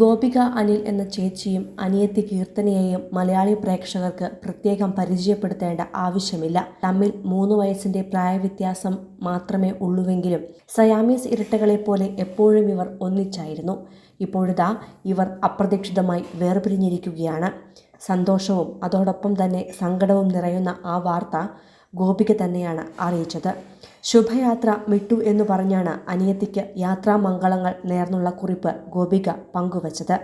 ഗോപിക അനിൽ എന്ന ചേച്ചിയും അനിയത്തി കീർത്തനയെയും മലയാളി പ്രേക്ഷകർക്ക് പ്രത്യേകം പരിചയപ്പെടുത്തേണ്ട ആവശ്യമില്ല. തമ്മിൽ മൂന്ന് വയസ്സിന്റെ പ്രായവ്യത്യാസം മാത്രമേ ഉള്ളുവെങ്കിലും സയാമീസ് ഇരട്ടകളെ പോലെ എപ്പോഴും ഇവർ ഒന്നിച്ചായിരുന്നു. ഇപ്പോഴിതാ ഇവർ അപ്രതീക്ഷിതമായി വേർപിരിഞ്ഞിരിക്കുകയാണ്. സന്തോഷവും അതോടൊപ്പം തന്നെ സങ്കടവും നിറയുന്ന ആ വാർത്ത ഗോപിക തന്നെയാണ് അറിയിച്ചത്. ശുഭയാത്ര മിട്ടു എന്ന് പറഞ്ഞാണ് അനിയത്തിക്ക് യാത്രാമംഗളങ്ങൾ നേർന്നുള്ള കുറിപ്പ് ഗോപിക പങ്കുവച്ചത്.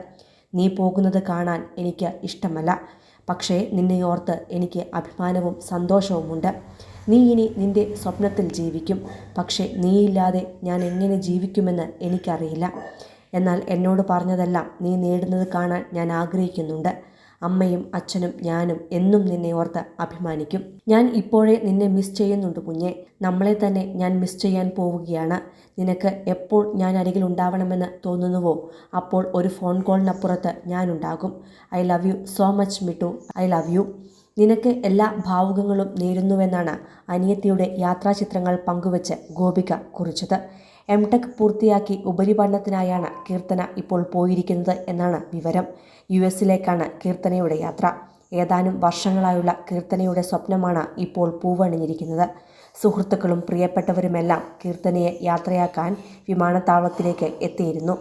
നീ പോകുന്നത് കാണാൻ എനിക്ക് ഇഷ്ടമല്ല. പക്ഷേ നിന്നെ ഓർത്ത് എനിക്ക് അഭിമാനവും സന്തോഷവുമുണ്ട്. നീ ഇനി നിന്റെ സ്വപ്നത്തിൽ ജീവിക്കും. പക്ഷേ നീയില്ലാതെ ഞാൻ എങ്ങനെ ജീവിക്കുമെന്ന് എനിക്കറിയില്ല. എന്നാൽ എന്നോട് പറഞ്ഞതെല്ലാം നീ നേടുന്നത് കാണാൻ ഞാൻ ആഗ്രഹിക്കുന്നുണ്ട്. അമ്മയും അച്ഛനും ഞാനും എന്നും നിന്നെ ഓർത്ത് അഭിമാനിക്കും. ഞാൻ ഇപ്പോഴേ നിന്നെ മിസ് ചെയ്യുന്നുണ്ട് കുഞ്ഞെ. നമ്മളെ തന്നെ ഞാൻ മിസ് ചെയ്യാൻ പോവുകയാണ്. നിനക്ക് എപ്പോൾ ഞാൻ അരികിൽ ഉണ്ടാവണമെന്ന് തോന്നുന്നുവോ? അപ്പോൾ ഒരു ഫോൺ കോളിനപ്പുറത്ത് ഞാനുണ്ടാകും I love you so much Mittu. I love you നിനക്ക് എല്ലാ ഭാവുകങ്ങളും നേരുന്നുവെന്നാണ് അനിയത്തിയുടെ യാത്രാചിത്രങ്ങൾ പങ്കുവച്ച് ഗോപിക കുറിച്ചത്. എം ടെക് പൂർത്തിയാക്കി ഉപരിപഠനത്തിനായാണ് കീർത്തന ഇപ്പോൾ പോയിരിക്കുന്നത് എന്നാണ് വിവരം. യു എസിലേക്കാണ് കീർത്തനയുടെ യാത്ര. ഏതാനും വർഷങ്ങളായുള്ള കീർത്തനയുടെ സ്വപ്നമാണ് ഇപ്പോൾ പൂവണിഞ്ഞിരിക്കുന്നത്. സുഹൃത്തുക്കളും പ്രിയപ്പെട്ടവരുമെല്ലാം കീർത്തനയെ യാത്രയാക്കാൻ വിമാനത്താവളത്തിലേക്ക് എത്തിയിരുന്നു.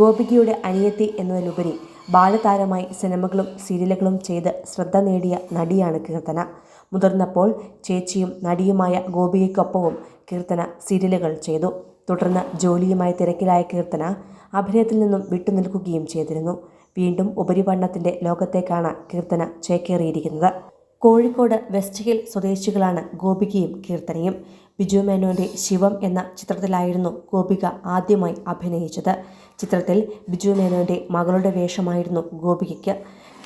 ഗോപികയുടെ അനിയത്തി എന്നതിലുപരി ബാലതാരമായി സിനിമകളും സീരിയലുകളും ചെയ്ത് ശ്രദ്ധ നേടിയ നടിയാണ് കീർത്തന. മുതിർന്നപ്പോൾ ചേച്ചിയും നടിയുമായ ഗോപികയ്ക്കൊപ്പവും കീർത്തന സീരിയലുകൾ ചെയ്തു. തുടർന്ന് ജോലിയുമായി തിരക്കിലായ കീർത്തന അഭിനയത്തിൽ നിന്നും വിട്ടുനിൽക്കുകയും ചെയ്തിരുന്നു. വീണ്ടും ഉപരിപഠനത്തിന്റെ ലോകത്തേക്കാണ് കീർത്തന ചേക്കേറിയിരിക്കുന്നത്. കോഴിക്കോട് വെസ്റ്റ് ഹിൽ സ്വദേശികളാണ് ഗോപികയും കീർത്തനയും. ബിജു മേനോന്റെ ശിവം എന്ന ചിത്രത്തിലായിരുന്നു ഗോപിക ആദ്യമായി അഭിനയിച്ചത്. ചിത്രത്തിൽ ബിജു മേനോന്റെ മകളുടെ വേഷമായിരുന്നു ഗോപികയ്ക്ക്.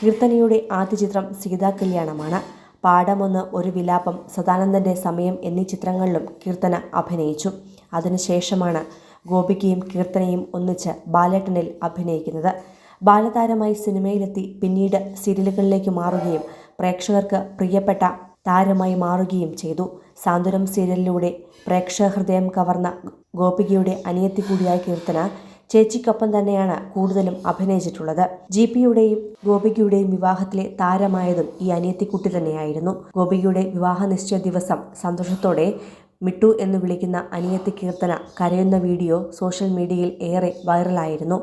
കീർത്തനയുടെ ആദ്യ ചിത്രം സീതാ കല്യാണമാണ്. പാടമൊന്ന് ഒരു വിലാപം സദാനന്ദന്റെ സമയം എന്നീ ചിത്രങ്ങളിലും കീർത്തന അഭിനയിച്ചു. അതിനുശേഷമാണ് ഗോപികയും കീർത്തനയും ഒന്നിച്ച് ബാലേട്ടനിൽ അഭിനയിക്കുന്നത്. ബാലതാരമായി സിനിമയിലെത്തി പിന്നീട് സീരിയലുകളിലേക്ക് മാറുകയും പ്രേക്ഷകർക്ക് പ്രിയപ്പെട്ട താരമായി മാറുകയും ചെയ്തു. സാന്ത്വനം സീരിയലിലൂടെ പ്രേക്ഷക ഹൃദയം കവർന്ന ഗോപികയുടെ അനിയത്തി കൂടിയായ കീർത്തന ചേച്ചിക്കൊപ്പം തന്നെയാണ് കൂടുതലും അഭിനയിച്ചിട്ടുള്ളത്. ജി പിയുടെയും ഗോപികയുടെയും വിവാഹത്തിലെ താരമായതും ഈ അനിയത്തിക്കുട്ടി തന്നെയായിരുന്നു. ഗോപികയുടെ വിവാഹ നിശ്ചയ ദിവസം സന്തോഷത്തോടെ മിട്ടു എന്ന് വിളിക്കുന്ന അനിയത്തി കീർത്തന കരയുന്ന വീഡിയോ സോഷ്യൽ മീഡിയയിൽ ഏറെ വൈറലായിരുന്നു.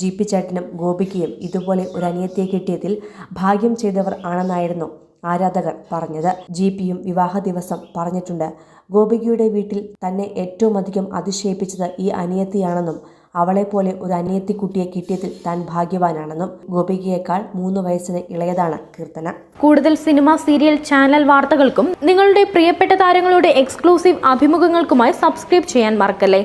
ജി പി ചേട്ടനും ഗോപിക്കയും ഇതുപോലെ ഒരു അനിയത്തിയെ കിട്ടിയതിൽ ഭാഗ്യം ചെയ്തവർ ആണെന്നായിരുന്നു ആരാധകർ പറഞ്ഞത്. ജി പിയും വിവാഹ ദിവസം പറഞ്ഞിട്ടുണ്ട്. ഗോപികയുടെ വീട്ടിൽ തന്നെ ഏറ്റവും അധികം അതിശയിപ്പിച്ചത് ഈ അനിയത്തിയാണെന്നും അവളെപ്പോലെ ഒരു അനിയത്തിക്കുട്ടിയെ കിട്ടിയതിൽ താൻ ഭാഗ്യവാനാണെന്നും ഗോപികയേക്കാൾ മൂന്ന് വയസ്സിന് ഇളയതാണ് കീർത്തന. കൂടുതൽ സിനിമ സീരിയൽ ചാനൽ വാർത്തകൾക്കും നിങ്ങളുടെ പ്രിയപ്പെട്ട താരങ്ങളുടെ എക്സ്ക്ലൂസീവ് അഭിമുഖങ്ങൾക്കുമായി സബ്സ്ക്രൈബ് ചെയ്യാൻ മറക്കല്ലേ?